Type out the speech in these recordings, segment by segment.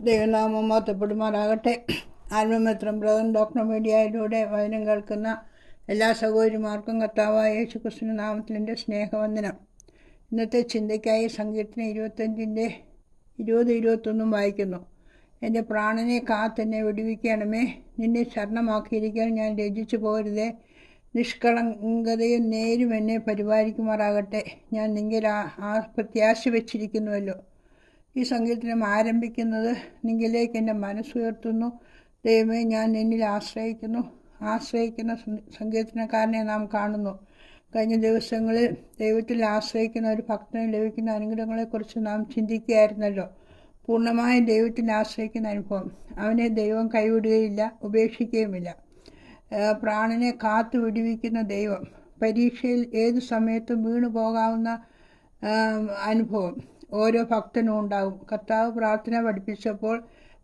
മോത്തപ്പെടുമാറാകട്ടെ ആത്മമിത്രം brother doctor മീഡിയയിലൂടെ വചനം കേൾക്കുന്ന എല്ലാ സഹോദരിമാർക്കും കർത്താവായ യേശു ക്രിസ്തു നാമത്തിൽ എന്റെ സ്നേഹവന്ദനം. ഇന്നത്തെ ചിന്തയ്ക്കായി സങ്കീർത്തനം ഇരുപത്തഞ്ചിന്റെ ഇരുപത് ഇരുപത്തൊന്നും വായിക്കുന്നു. എന്റെ പ്രാണനെ കാത്തെന്നെ വിടുവിക്കണമേ. നിന്നെ ശരണമാക്കിയിരിക്കാൻ ഞാൻ രചിച്ചു പോരുതേ നിഷ്കളങ്കതയും നേരും എന്നെ പരിപാലിക്കുമാറാകട്ടെ. ഞാൻ നിങ്ങൾ ആ പ്രത്യാശ വെച്ചിരിക്കുന്നുവല്ലോ ഈ സംഗീതം ആരംഭിക്കുന്നത് നിങ്ങളിലേക്ക് എന്റെ മനസ്സുയർത്തുന്നു ദൈവമേ ഞാൻ നിന്നിൽ ആശ്രയിക്കുന്നു. ആശ്രയിക്കുന്ന സങ്കീർത്തനക്കാരനെ നാം കാണുന്നു. കഴിഞ്ഞ ദിവസങ്ങളിൽ ദൈവത്തിൽ ആശ്രയിക്കുന്ന ഒരു ഭക്തന് ലഭിക്കുന്ന അനുഗ്രഹങ്ങളെക്കുറിച്ച് നാം ചിന്തിക്കുകയായിരുന്നല്ലോ. പൂർണമായും ദൈവത്തിൽ ആശ്രയിക്കുന്ന അനുഭവം. അവനെ ദൈവം കൈവിടുകയില്ല ഉപേക്ഷിക്കുകയുമില്ല. പ്രാണനെ കാത്തു വിടുവിക്കുന്ന ദൈവം. പരീക്ഷയിൽ ഏത് സമയത്തും വീണു പോകാവുന്ന അനുഭവം. ഓരോ ഭക്തനും ഉണ്ടാകും കർത്താവ് പ്രാർത്ഥന പഠിപ്പിച്ചപ്പോൾ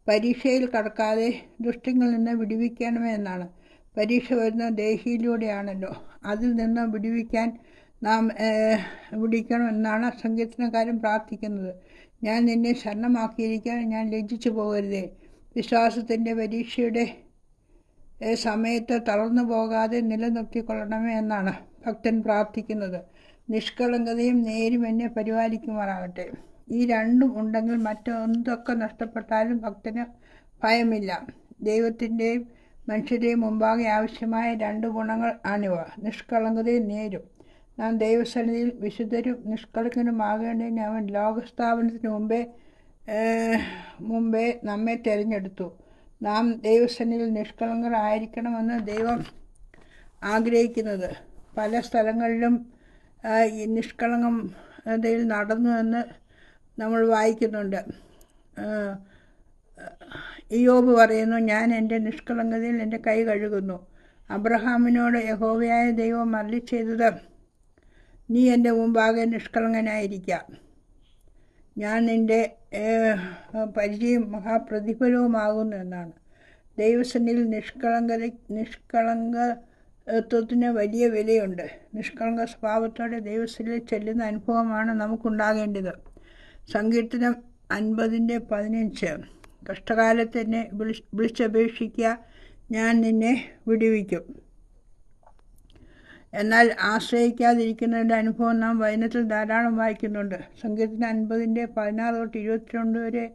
പരീക്ഷയിൽ കടക്കാതെ ദുഷ്ടങ്ങളിൽ നിന്ന് വിടുവിക്കണമേ എന്നാണ്. പരീക്ഷ വരുന്ന ദേഹിയിലൂടെയാണല്ലോ. അതിൽ നിന്ന് വിടുവിക്കാൻ നാം വിടിക്കണമെന്നാണ് സങ്കീർത്തനക്കാരൻ പ്രാർത്ഥിക്കുന്നത്. ഞാൻ നിന്നെ ശരണമാക്കിയിരിക്കാൻ ഞാൻ ലജ്ജിച്ചു പോകരുതേ. വിശ്വാസത്തിന്റെ പരീക്ഷയുടെ സമയത്ത് തളർന്നു പോകാതെ നിലനിർത്തിക്കൊള്ളണമേ എന്നാണ് ഭക്തൻ പ്രാർത്ഥിക്കുന്നത്. നിഷ്കളങ്കതയും നേരും എന്നെ പരിപാലിക്കുമാറാകട്ടെ. ഈ രണ്ടും ഉണ്ടെങ്കിൽ മറ്റെന്തൊക്കെ നഷ്ടപ്പെട്ടാലും ഭക്തന് ഭയമില്ല. ദൈവത്തിന്റെയും മനുഷ്യരെയും മുമ്പാകെ ആവശ്യമായ രണ്ട് ഗുണങ്ങൾ ആണിവ. നിഷ്കളങ്കതയും നേരും. നാം ദൈവസന്നിധിയിൽ വിശുദ്ധരും നിഷ്കളങ്കനുമാകേണ്ടതിന് അവൻ ലോകസ്ഥാപനത്തിന് മുമ്പേ മുമ്പേ നമ്മെ തിരഞ്ഞെടുത്തു. നാം ദൈവസന്നിധിയിൽ നിഷ്കളങ്കരായിരിക്കണമെന്ന് ദൈവം ആഗ്രഹിക്കുന്നത്. പല സ്ഥലങ്ങളിലും നിഷ്കളങ്കതയിൽ നടന്നു എന്ന് നമ്മൾ വായിക്കുന്നുണ്ട്. ഇയോബ് പറയുന്നു ഞാൻ എന്റെ നിഷ്കളങ്കതയിൽ എന്റെ കൈ കഴുകുന്നു. അബ്രഹാമിനോട് യഹോവയായ ദൈവം മരളി ചെയ്തത് നീ എന്റെ മുമ്പാകെ നിഷ്കളങ്കനായിരിക്കാം. ഞാൻ നിന്റെ പരിചയം മഹാപ്രതിഫലവുമാകുന്നു എന്നാണ്. ദൈവസന്നിൽ നിഷ്കളങ്ക നിഷ്കളങ്കത നിഷ്കളങ്കത്വത്തിന് വലിയ വിലയുണ്ട്. നിഷ്കളങ്ക സ്വഭാവത്തോടെ ദൈവസന്നിധിയിൽ ചെല്ലുന്ന അനുഭവമാണ് നമുക്കുണ്ടാകേണ്ടത്. സങ്കീർത്തനം അൻപതിന്റെ പതിനഞ്ച്. കഷ്ടകാലത്ത് എന്നെ വിളി വിളിച്ചപേക്ഷിക്കുക ഞാൻ നിന്നെ വിടുവിക്കും. എന്നാൽ ആശ്രയിക്കാതിരിക്കുന്നതിന്റെ അനുഭവം നാം വചനത്തിൽ ധാരാളം വായിക്കുന്നുണ്ട്. സംഗീതത്തിന് അൻപതിന്റെ പതിനാറ് തൊട്ട് ഇരുപത്തിരണ്ട് വരെ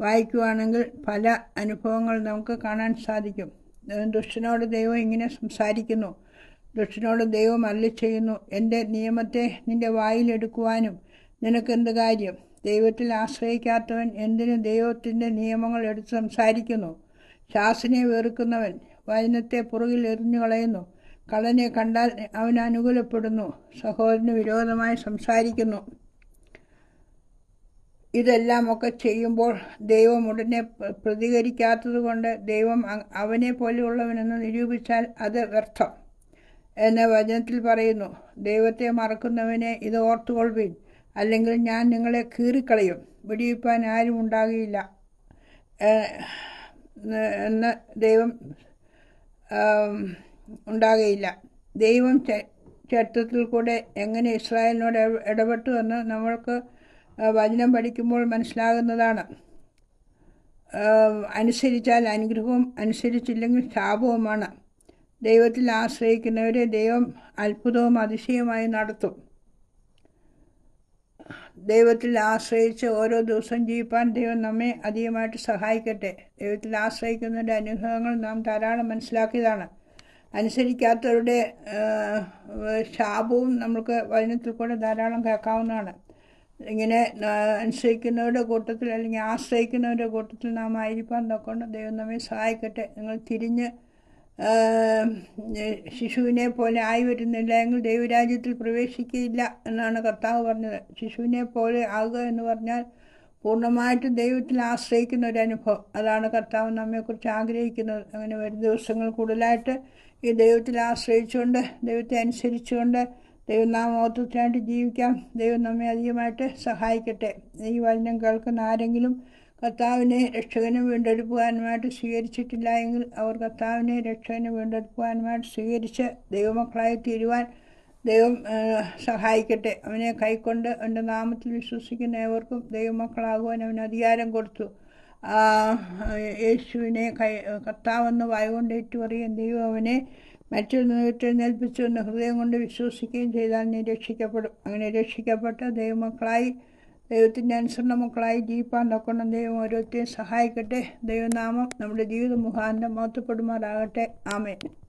വായിക്കുവാണെങ്കിൽ പല അനുഭവങ്ങൾ നമുക്ക് കാണാൻ സാധിക്കും. ദുഷ്ടനോട് ദൈവം ഇങ്ങനെ സംസാരിക്കുന്നു. ദുഷ്ടനോട് ദൈവം അല്ലി ചെയ്യുന്നു. എന്റെ നിയമത്തെ നിന്റെ വായിലെടുക്കുവാനും നിനക്കെന്ത് കാര്യം? ദൈവത്തിൽ ആശ്രയിക്കാത്തവൻ എന്തിനു ദൈവത്തിന്റെ നിയമങ്ങൾ എടുത്ത് സംസാരിക്കുന്നു? ശാസനെ വെറുക്കുന്നവൻ വചനത്തെ പുറകിൽ എറിഞ്ഞു കളയുന്നു. കള്ളനെ കണ്ടാൽ അവൻ അനുകൂലപ്പെടുന്നു. സഹോദരന് വിരോധമായി സംസാരിക്കുന്നു. ഇതെല്ലാം ഒക്കെ ചെയ്യുമ്പോൾ ദൈവം ഉടനെ പ്രതികരിക്കാത്തത് കൊണ്ട് ദൈവം അവനെ പോലെയുള്ളവനെന്ന് നിരൂപിച്ചാൽ അത് വ്യർത്ഥം. എന്ന് വചനത്തിൽ പറയുന്നു ദൈവത്തെ മറക്കുന്നവനെ ഇത് ഓർത്തുകൊള്ളുവിൻ അല്ലെങ്കിൽ ഞാൻ നിങ്ങളെ കീറിക്കളയും വെടിവെപ്പാൻ ആരും ഉണ്ടാകില്ല എന്ന് ദൈവം ഉണ്ടാകുകയില്ല. ദൈവം ചരിത്രത്തിൽ കൂടെ എങ്ങനെ ഇസ്രായേലിനോട് ഇടപെട്ടു എന്ന് നമ്മൾക്ക് വചനം പഠിക്കുമ്പോൾ മനസ്സിലാകുന്നതാണ്. അനുസരിച്ചാൽ അനുഗ്രഹവും അനുസരിച്ചില്ലെങ്കിൽ ശാപവുമാണ്. ദൈവത്തിൽ ആശ്രയിക്കുന്നവരെ ദൈവം അത്ഭുതവും അതിശയമായി നടത്തും. ദൈവത്തിൽ ആശ്രയിച്ച് ഓരോ ദിവസം ജീവിപ്പാൻ ദൈവം നമ്മെ അധികമായിട്ട് സഹായിക്കട്ടെ. ദൈവത്തിൽ ആശ്രയിക്കുന്നതിന്റെ അനുഗ്രഹങ്ങൾ നാം ധാരാളം മനസ്സിലാക്കിയതാണ്. അനുസരിക്കാത്തവരുടെ ശാപവും നമുക്ക് വചനത്തിൽ കൂടെ ധാരാളം കേൾക്കാവുന്നതാണ്. ഇങ്ങനെ അനുസരിക്കുന്നവരുടെ കൂട്ടത്തിൽ അല്ലെങ്കിൽ ആശ്രയിക്കുന്നവരുടെ കൂട്ടത്തിൽ നാം ആയിരിക്കാൻ തക്കൊണ്ട് ദൈവം നമ്മെ സഹായിക്കട്ടെ. നിങ്ങൾ തിരിഞ്ഞ് ശിശുവിനെ പോലെ ആയി വരുന്നില്ല എങ്കിൽ ദൈവരാജ്യത്തിൽ പ്രവേശിക്കുകയില്ല എന്നാണ് കർത്താവ് പറഞ്ഞത്. ശിശുവിനെ പോലെ ആകുക എന്ന് പറഞ്ഞാൽ പൂർണമായിട്ടും ദൈവത്തിൽ ആശ്രയിക്കുന്ന ഒരു അനുഭവം. അതാണ് കർത്താവ് നമ്മെക്കുറിച്ച് ആഗ്രഹിക്കുന്നത്. അങ്ങനെ വരും ദിവസങ്ങൾ കൂടുതലായിട്ട് ഈ ദൈവത്തിൽ ആശ്രയിച്ചുകൊണ്ട് ദൈവത്തെ അനുസരിച്ചുകൊണ്ട് ദൈവനാമോത്വത്തിനായിട്ട് ജീവിക്കാം. ദൈവം നമ്മെ അധികമായിട്ട് സഹായിക്കട്ടെ. ഈ വചനം കേൾക്കുന്ന ആരെങ്കിലും കർത്താവിനെ രക്ഷകനെ വീണ്ടെടുക്കുവാനുമായിട്ട് സ്വീകരിച്ചിട്ടില്ല എങ്കിൽ അവർ കർത്താവിനെ രക്ഷകനെ വീണ്ടെടുക്കുവാനുമായിട്ട് സ്വീകരിച്ച് ദൈവമക്കളായി തീരുവാൻ ദൈവം സഹായിക്കട്ടെ. അവനെ കൈക്കൊണ്ട് അവന്റെ നാമത്തിൽ വിശ്വസിക്കുന്ന ഏവർക്കും ദൈവമക്കളാകുവാൻ അവന് അധികാരം കൊടുത്തു. യേശുവിനെ കൈ കർത്താവെന്ന് വായുകൊണ്ട് ഏറ്റുപറയുകയും ദൈവം അവനെ മറ്റൊരു എഴുന്നേൽപ്പിച്ചു എന്ന് ഹൃദയം കൊണ്ട് വിശ്വസിക്കുകയും ചെയ്താൽ നീ രക്ഷിക്കപ്പെടും. അങ്ങനെ രക്ഷിക്കപ്പെട്ട ദൈവമക്കളായി ദൈവത്തിന്റെ അനുസരണ മക്കളായി ജീവിപ്പാൻ നോക്കണം ദൈവം ഓരോരുത്തരെയും സഹായിക്കട്ടെ. ദൈവനാമം നമ്മുടെ ജീവിത മുഖാന്തം മഹത്വപ്പെടുമാറാകട്ടെ ആമേൻ.